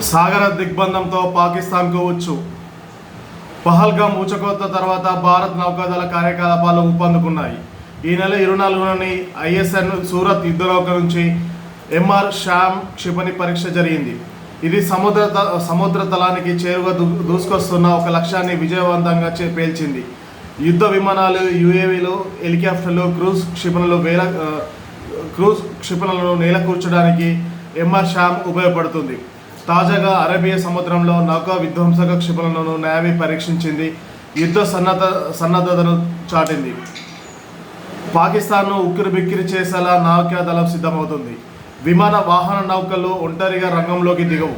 సాగర దిగ్బంధంతో పాకిస్తాన్కు వచ్చు పహల్గామ్ ఊచకోత తర్వాత భారత్ నౌకాదళ కార్యకలాపాలు ఊపందుకున్నాయి. ఈ నెల ఇరవై నాలుగులోని ఐఎస్ఎన్ సూరత్ యుద్ధనౌక నుంచి ఎంఆర్ శ్యామ్ క్షిపణి పరీక్ష జరిగింది. ఇది సముద్ర త- సముద్ర తలానికి చేరుగా దూ దూసుకొస్తున్న ఒక లక్ష్యాన్ని విజయవంతంగా చే- పేల్చింది. యుద్ధ విమానాలు యుఏవీలు హెలికాప్టర్లు క్రూజ్ క్షిపణులు వేల క్రూజ్ క్షిపణులను నేల కూర్చడానికి ఎంఆర్ శ్యామ్ ఉపయోగపడుతుంది. తాజాగా అరేబియా సముద్రంలో నౌకా విధ్వంసక క్షిపణులను నేవీ పరీక్షించింది. యుద్ధ సన్నద్ధ సన్నద్ధతను చాటింది. పాకిస్తాన్ను ఉక్కిరి బిక్కిరి చేసేలా దళం సిద్ధమవుతుంది. విమాన వాహన నౌకలు ఒంటరిగా రంగంలోకి దిగవు.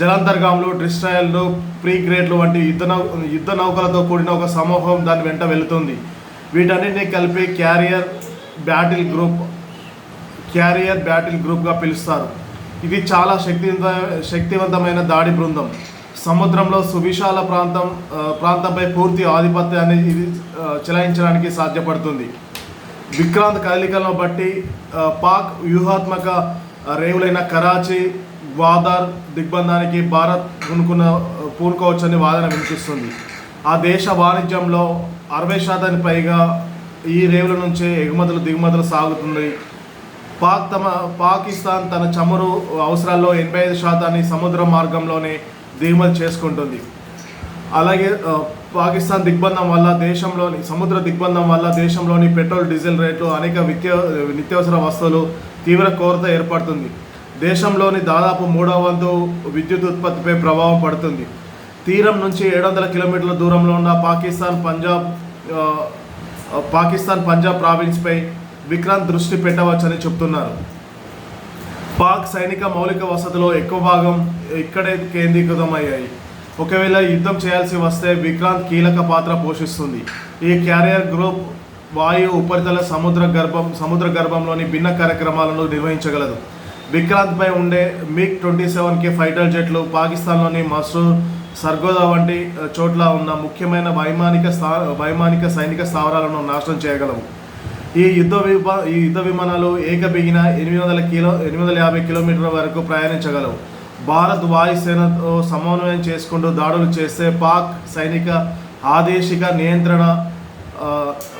జలాంతర్గాములు డిస్ట్రాయర్లు ప్రీ గ్రేడ్లు వంటి యుద్ధ నౌ యుద్ధ నౌకలతో కూడిన ఒక సమూహం దాని వెంట వెళుతుంది. వీటన్నిటిని కలిపి carrier battle group carrier battle గ్రూప్గా పిలుస్తారు. ఇది చాలా శక్తివంత శక్తివంతమైన దాడి బృందం. సముద్రంలో సువిశాల ప్రాంతం ప్రాంతంపై పూర్తి ఆధిపత్యాన్ని ఇది చెలాయించడానికి సాధ్యపడుతుంది. విక్రాంత్ కదలికలను బట్టి పాక్ వ్యూహాత్మక రేవులైన కరాచీ గ్వాదార్ దిగ్బంధానికి భారత్ పూనుకున్న పూనుకోవచ్చని వాదన వినిపిస్తుంది. ఆ దేశ వాణిజ్యంలో అరవై శాతానికి పైగా ఈ రేవుల నుంచే ఎగుమతులు దిగుమతులు సాగుతున్నాయి. పాక్ తమ పాకిస్తాన్ తన చమురు అవసరాల్లో ఎనభై ఐదు శాతాన్ని సముద్ర మార్గంలోనే దిగుమతి చేసుకుంటుంది. అలాగే పాకిస్తాన్ దిగ్బంధం వల్ల దేశంలోని సముద్ర దిగ్బంధం వల్ల దేశంలోని పెట్రోల్ డీజిల్ రేట్లు అనేక విత్య నిత్యావసర వస్తువులు తీవ్ర కొరత ఏర్పడుతుంది. దేశంలోని దాదాపు మూడవ వంతు విద్యుత్ ఉత్పత్తిపై ప్రభావం పడుతుంది. తీరం నుంచి ఏడు వందల కిలోమీటర్ల దూరంలో ఉన్న పాకిస్తాన్ పంజాబ్ పాకిస్తాన్ పంజాబ్ ప్రావిన్స్పై విక్రాంత్ దృష్టి పెట్టవచ్చని చెప్తున్నారు. పాక్ సైనిక మౌలిక వసతిలో ఎక్కువ భాగం ఇక్కడే కేంద్రీకృతమయ్యాయి. ఒకవేళ యుద్ధం చేయాల్సి వస్తే విక్రాంత్ కీలక పాత్ర పోషిస్తుంది. ఈ క్యారియర్ గ్రూప్ వాయు ఉపరితల సముద్ర గర్భం సముద్ర గర్భంలోని భిన్న కార్యక్రమాలను నిర్వహించగలదు. విక్రాంత్పై ఉండే మిగ్ ట్వంటీ సెవెన్కి ఫైటర్ జెట్లు పాకిస్తాన్లోని మసూర్ సర్గోదా వంటి చోట్ల ఉన్న ముఖ్యమైన వైమానిక స్థా వైమానిక సైనిక స్థావరాలను నాశనం చేయగలవు. ఈ యుద్ధ విమా ఈ యుద్ధ విమానాలు ఏకబిగిన ఎనిమిది వందల కిలో ఎనిమిది వందల యాభై కిలోమీటర్ల వరకు ప్రయాణించగలవు. భారత్ వాయుసేనతో సమన్వయం చేసుకుంటూ దాడులు చేస్తే పాక్ సైనిక ఆదేశిక నియంత్రణ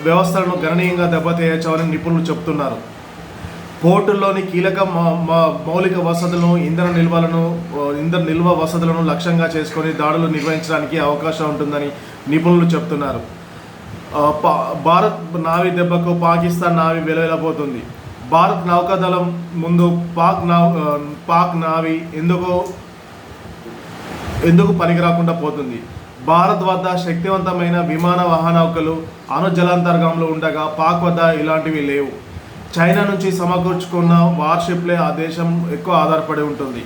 వ్యవస్థలను గణనీయంగా దెబ్బతీయచ్చని నిపుణులు చెబుతున్నారు. పోర్టుల్లోని కీలక మౌలిక వసతులను ఇంధన నిల్వలను ఇంధన నిల్వ వసతులను లక్ష్యంగా చేసుకొని దాడులు నిర్వహించడానికి అవకాశం ఉంటుందని నిపుణులు చెప్తున్నారు భారత్ నావి దెబ్బకు పాకిస్తాన్ నావి వెలువెలబోతుంది. భారత్ నౌకాదళం ముందు పాక్ నా పాక్ నావి ఎందుకు ఎందుకు పనికిరాకుండా పోతుంది? భారత్ వద్ద శక్తివంతమైన విమాన వాహనౌకలు అణు జలాంతర్గంలో ఉండగా పాక్ వద్ద ఇలాంటివి లేవు. చైనా నుంచి సమకూర్చుకున్న వార్షిప్లే ఆ దేశం ఎక్కువ ఆధారపడి ఉంటుంది.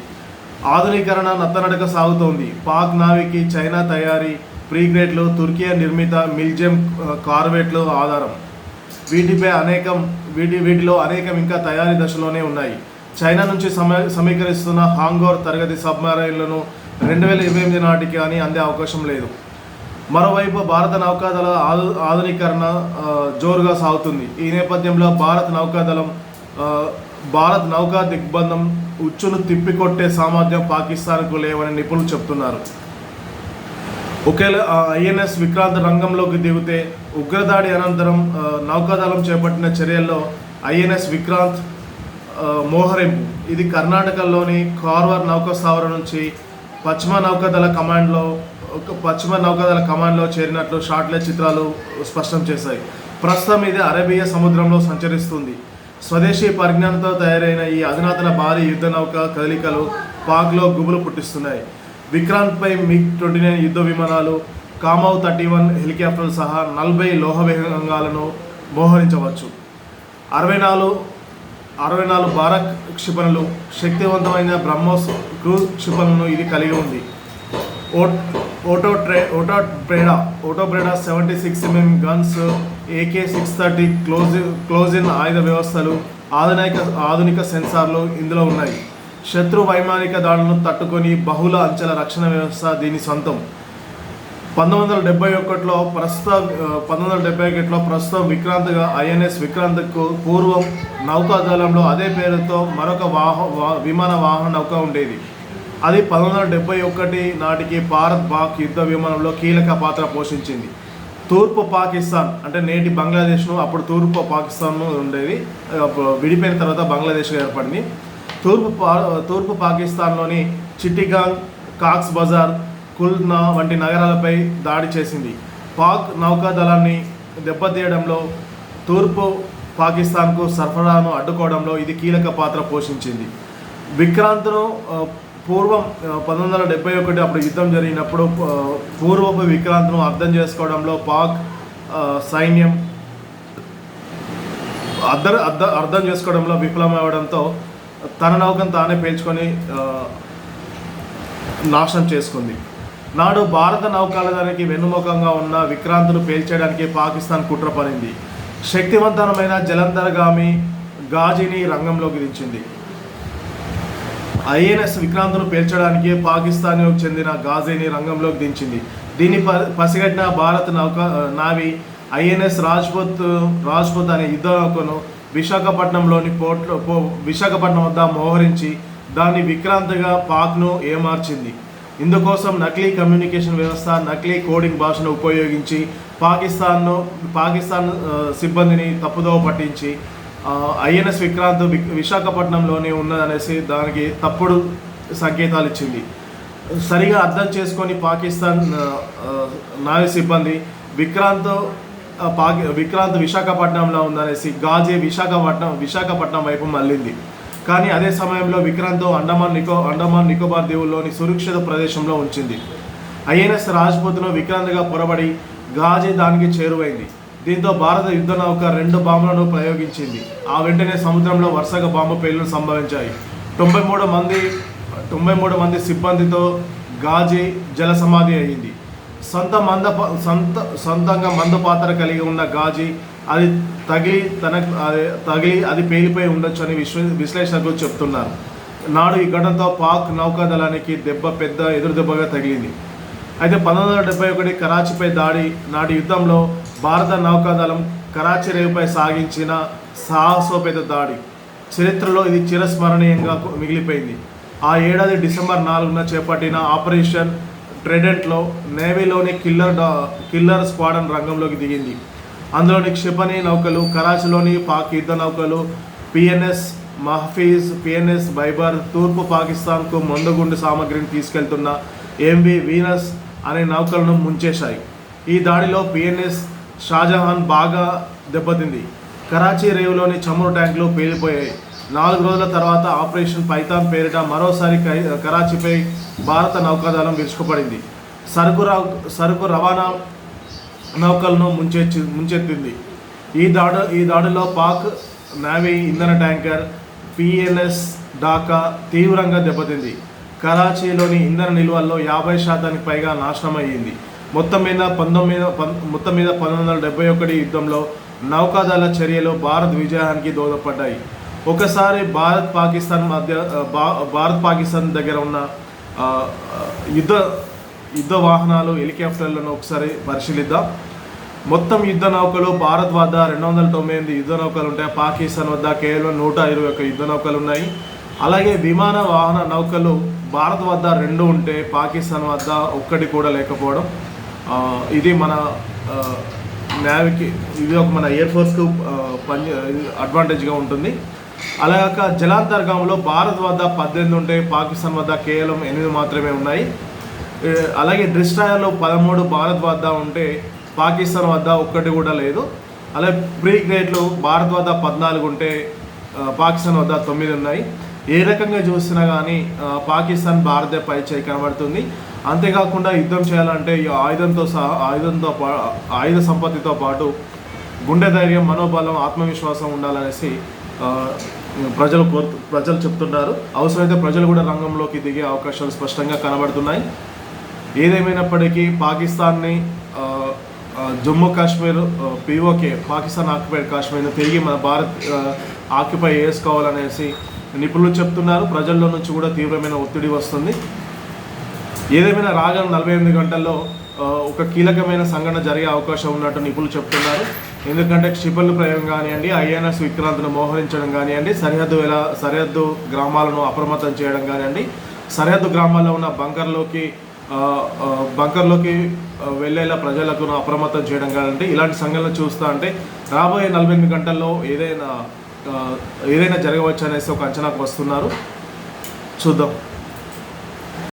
ఆధునీకరణ నత్తనడక సాగుతోంది. పాక్ నావికి చైనా తయారీ ప్రీగ్రేట్లు తుర్కీ నిర్మిత మిల్జియం ఆ, కార్వెట్లు ఆధారం. వీటిపై అనేకం వీటి వీటిలో అనేకం ఇంకా తయారీ దశలోనే ఉన్నాయి. చైనా నుంచి సమ సమీకరిస్తున్న హాంగోర్ తరగతి సబ్మరైన్లను రెండు వేల ఇరవై ఎనిమిది నాటికి అని అందే అవకాశం లేదు. మరోవైపు భారత నౌకాదళ ఆధు ఆధునీకరణ జోరుగా సాగుతుంది. ఈ నేపథ్యంలో భారత నౌకాదళం భారత్ నౌకా దిగ్బంధం ఉచ్చును తిప్పికొట్టే సామర్థ్యం పాకిస్తాన్కు లేవని నిపుణులు చెప్తున్నారు. ఒకేలా ఐఎన్ఎస్ విక్రాంత్ రంగంలోకి దిగితే ఉగ్రదాడి అనంతరం నౌకాదళం చేపట్టిన చర్యల్లో ఐఎన్ఎస్ విక్రాంత్ మోహరింపు. ఇది కర్ణాటకలోని కార్వర్ నౌకా స్థావరం నుంచి పశ్చిమ నౌకాదళ కమాండ్లో ఒక పశ్చిమ నౌకాదళ కమాండ్లో చేరినట్లు షార్ట్లెట్ చిత్రాలు స్పష్టం చేశాయి. ప్రస్తుతం ఇది అరేబియా సముద్రంలో సంచరిస్తుంది. స్వదేశీ పరిజ్ఞానంతో తయారైన ఈ అధునాతన భారీ యుద్ధ నౌక కదలికలు పాక్లో గుబులు పుట్టిస్తున్నాయి. విక్రాంత్పై మిగ్ ట్వంటీ నైన్ యుద్ధ విమానాలు కామౌ థర్టీ వన్ హెలికాప్టర్లు సహా నలభై లోహ విహంగాలను మోహరించవచ్చు. అరవై నాలుగు అరవై నాలుగు భారత్ క్షిపణులు శక్తివంతమైన బ్రహ్మోస్ క్రూజ్ క్షిపణులను ఇది కలిగి ఉంది. ఓ- ఓటో tray Oto Breda Oto Breda seventy six MM guns AK six thirty close close in ఆయుధ వ్యవస్థలు ఆధునిక ఆధునిక సెన్సార్లు ఇందులో ఉన్నాయి. శత్రు వైమానిక దాడులను తట్టుకొని బహుళ అంచెల రక్షణ వ్యవస్థ దీని సొంతం. పంతొమ్మిది వందల డెబ్బై ఒకటిలో ప్రస్తుత పంతొమ్మిది వందల డెబ్బై ఒకటిలో ప్రస్తుతం విక్రాంత్గా ఐఎన్ఎస్ విక్రాంత్కు పూర్వం నౌకాదళంలో అదే పేరుతో మరొక వాహ విమాన వాహన నౌక ఉండేది. అది పంతొమ్మిది వందల డెబ్బై ఒకటి నాటికి భారత్ పాక్ యుద్ధ విమానంలో కీలక పాత్ర పోషించింది. తూర్పు పాకిస్తాన్ అంటే నేటి బంగ్లాదేశ్ను అప్పుడు తూర్పు పాకిస్తాన్ ఉండేది విడిపోయిన తర్వాత బంగ్లాదేశ్ ఏర్పడింది. తూర్పు పా తూర్పు పాకిస్తాన్లోని చిట్టిగాంగ్ కాక్స్ బజార్ కుల్నా వంటి నగరాలపై దాడి చేసింది. పాక్ నౌకాదళాన్ని దెబ్బతీయడంలో తూర్పు పాకిస్తాన్కు సరఫరాను అడ్డుకోవడంలో ఇది కీలక పాత్ర పోషించింది. విక్రాంత్ను పూర్వం పంతొమ్మిది వందల డెబ్బై ఒకటి అప్పుడు యుద్ధం జరిగినప్పుడు పూర్వపు విక్రాంత్ను అర్థం చేసుకోవడంలో పాక్ సైన్యం అర్థం అర్థం అర్థం చేసుకోవడంలో విఫలమవడంతో తన నౌకను తానే పేల్చుకొని నాశనం చేసుకుంది. నాడు భారత నౌకాదళానికి వెన్నుముఖంగా ఉన్న విక్రాంతును పేల్చేయడానికి పాకిస్తాన్ కుట్ర పడింది. శక్తివంతమైన జలంధర్గామి గాజీని రంగంలోకి దించింది. ఐఎన్ఎస్ విక్రాంత్ను పేల్చడానికి పాకిస్తాన్కు చెందిన గాజీని రంగంలోకి దించింది. దీన్ని ప పసిగట్టిన భారత నౌక నావి ఐఎన్ఎస్ రాజ్పుత్ రాజ్పుత్ అనే యుద్ధ నౌకను విశాఖపట్నంలోని పోర్ట్లో పో విశాఖపట్నం వద్ద మోహరించి దాన్ని విక్రాంతగా పాక్ను ఏమార్చింది. ఇందుకోసం నకిలీ కమ్యూనికేషన్ వ్యవస్థ నకిలీ కోడింగ్ భాషను ఉపయోగించి పాకిస్తాన్ను పాకిస్తాన్ సిబ్బందిని తప్పుదోవ పట్టించి ఐఎన్ఎస్ విక్రాంత్ వి- విశాఖపట్నంలోనే ఉన్నదనేసి దానికి తప్పుడు సంకేతాలు ఇచ్చింది. సరిగా అర్థం చేసుకొని పాకిస్తాన్ నావి సిబ్బంది విక్రాంత్ పాకి విక్రాంత్ విశాఖపట్నంలో ఉందనేసి గాజే విశాఖపట్నం విశాఖపట్నం వైపు మళ్ళింది. కానీ అదే సమయంలో విక్రాంత్ అండమాన్ నికో అండమాన్ నికోబార్ దీవుల్లోని సురక్షిత ప్రదేశంలో ఉంచింది. ఐఎన్ఎస్ రాజ్పుత్ను విక్రాంత్గా పొరబడి గాజే దానికి చేరువైంది. దీంతో భారత యుద్ధ నౌక రెండు బాంబులను ప్రయోగించింది. ఆ వెంటనే సముద్రంలో వరుసగా బాంబు పేలులు సంభవించాయి. తొంభై మూడు మంది తొంభై మూడు మంది సిబ్బందితో గాజీ జల సమాధి అయింది. సొంత మంద సొంత సొంతంగా మందు పాత్ర కలిగి ఉన్న గాజీ అది తగిలి తన అది తగిలి అది పేలిపోయి ఉండొచ్చు అని విశ్వ విశ్లేషకులు చెప్తున్నారు. నాడు ఈ ఘటనతో పాక్ నౌకాదళానికి దెబ్బ పెద్ద ఎదురు దెబ్బగా తగిలింది. అయితే పంతొమ్మిది వందల డెబ్బై ఒకటి కరాచీపై దాడి నాటి యుద్ధంలో భారత నౌకాదళం కరాచీ రేవుపై సాగించిన సాహసోపేత దాడి. చరిత్రలో ఇది చిరస్మరణీయంగా మిగిలిపోయింది. ఆ ఏడాది డిసెంబర్ నాలుగున చేపట్టిన ఆపరేషన్ ట్రెడెంట్లో నేవీలోని కిల్లర్ డా కిల్లర్ స్క్వాడన్ రంగంలోకి దిగింది. అందులోని క్షిపణి నౌకలు కరాచీలోని పాక్ యుద్ధ నౌకలు పిఎన్ఎస్ మహఫీజ్ పిఎన్ఎస్ బైబర్ తూర్పు పాకిస్తాన్కు మందుగుండు సామగ్రిని తీసుకెళ్తున్న ఎంవి వీనస్ అనే నౌకలను ముంచేశాయి. ఈ దాడిలో పిఎన్ఎస్ షాజహాన్ బాగా దెబ్బతింది. కరాచీ రేవులోని చమురు ట్యాంకులు పేలిపోయాయి. నాలుగు రోజుల తర్వాత ఆపరేషన్ పైతాన్ పేరిట మరోసారి కరాచీపై భారత నౌకాదళం విరుచుకుపడింది. సరుకు సరుకు రవాణా నౌకలను ముంచెచ్చి ముంచెత్తింది. ఈ దాడు ఈ దాడిలో పాక్ నావీ ఇంధన ట్యాంకర్ పిఎన్ఎస్ ఢాకా తీవ్రంగా దెబ్బతింది. కరాచీలోని ఇంధన నిల్వల్లో యాభై శాతానికి పైగా నాశనమయ్యింది. మొత్తం మీద పంతొమ్మిది మొత్తం మీద పంతొమ్మిది వందల డెబ్బై ఒకటి యుద్ధంలో నౌకాదళ చర్యలు భారత్ విజయానికి దోహదపడ్డాయి. ఒకసారి భారత్ పాకిస్తాన్ మధ్య భా- భారత్ పాకిస్తాన్ దగ్గర ఉన్న యుద్ధ యుద్ధ వాహనాలు హెలికాప్టర్లను ఒకసారి పరిశీలిద్దాం. మొత్తం యుద్ధ నౌకలు భారత్ వద్ద రెండు వందల తొంభై ఎనిమిది యుద్ధ నౌకలు ఉంటాయి. పాకిస్తాన్ వద్ద కేవలం నూట ఇరవై ఒక్క యుద్ధ నౌకలు ఉన్నాయి. అలాగే విమాన వాహన నౌకలు భారత్ వద్ద రెండు ఉంటే పాకిస్తాన్ వద్ద ఒక్కటి కూడా లేకపోవడం ఇది మన ఆ, ఇది ఒక మన ఎయిర్ ఫోర్స్కు పని అడ్వాంటేజ్గా ఉంటుంది. అలాగ జలాంతర్గంలో భారత్ వద్ద పద్దెనిమిది ఉంటే పాకిస్తాన్ వద్ద కేవలం ఎనిమిది మాత్రమే ఉన్నాయి. అలాగే డిస్ట్రాయర్లో పదమూడు భారత్ వద్ద ఉంటే పాకిస్తాన్ వద్ద ఒక్కటి కూడా లేదు. అలాగే ప్రీ గ్రేడ్లు భారత్ వద్ద పద్నాలుగు ఉంటే పాకిస్తాన్ వద్ద తొమ్మిది ఉన్నాయి. ఏ రకంగా చూసినా కానీ పాకిస్తాన్ భారత పై చేయి కనబడుతుంది. అంతేకాకుండా యుద్ధం చేయాలంటే ఈ ఆయుధంతో సహా ఆయుధంతో పా ఆయుధ సంపత్తితో పాటు గుండె ధైర్యం మనోబలం ఆత్మవిశ్వాసం ఉండాలనేసి ప్రజలు కోరు ప్రజలు చెప్తున్నారు. అవసరమైతే ప్రజలు కూడా రంగంలోకి దిగే అవకాశాలు స్పష్టంగా కనబడుతున్నాయి. ఏదేమైనప్పటికీ పాకిస్తాన్ని జమ్మూ కాశ్మీర్ పీఓకే పాకిస్తాన్ ఆక్యుపైడ్ కాశ్మీర్ని తిరిగి మన భారత్ ఆక్యుపై చేసుకోవాలనేసి నిపుణులు చెప్తున్నారు. ప్రజల్లో నుంచి కూడా తీవ్రమైన ఒత్తిడి వస్తుంది. ఏదేమైనా రాగల నలభై ఎనిమిది గంటల్లో ఒక కీలకమైన సంఘటన జరిగే అవకాశం ఉన్నట్టు నిపుణులు చెప్తున్నారు. ఎందుకంటే క్షిపణుల ప్రయోగం కానివ్వండి ఐఎన్ఎస్ విక్రాంత్ను మోహరించడం కానివ్వండి సరిహద్దు ఎలా సరిహద్దు గ్రామాలను అప్రమత్తం చేయడం కానివ్వండి సరిహద్దు గ్రామాల్లో ఉన్న బంకర్లోకి బంకర్లోకి వెళ్ళేలా ప్రజలకు అప్రమత్తం చేయడం కానివ్వండి ఇలాంటి సంఘటనలు చూస్తా అంటే రాబోయే నలభై ఎనిమిది గంటల్లో ఏదైనా ఏదైనా జరగవచ్చు అనేసి ఒక అంచనాకు వస్తున్నారు. చూద్దాం.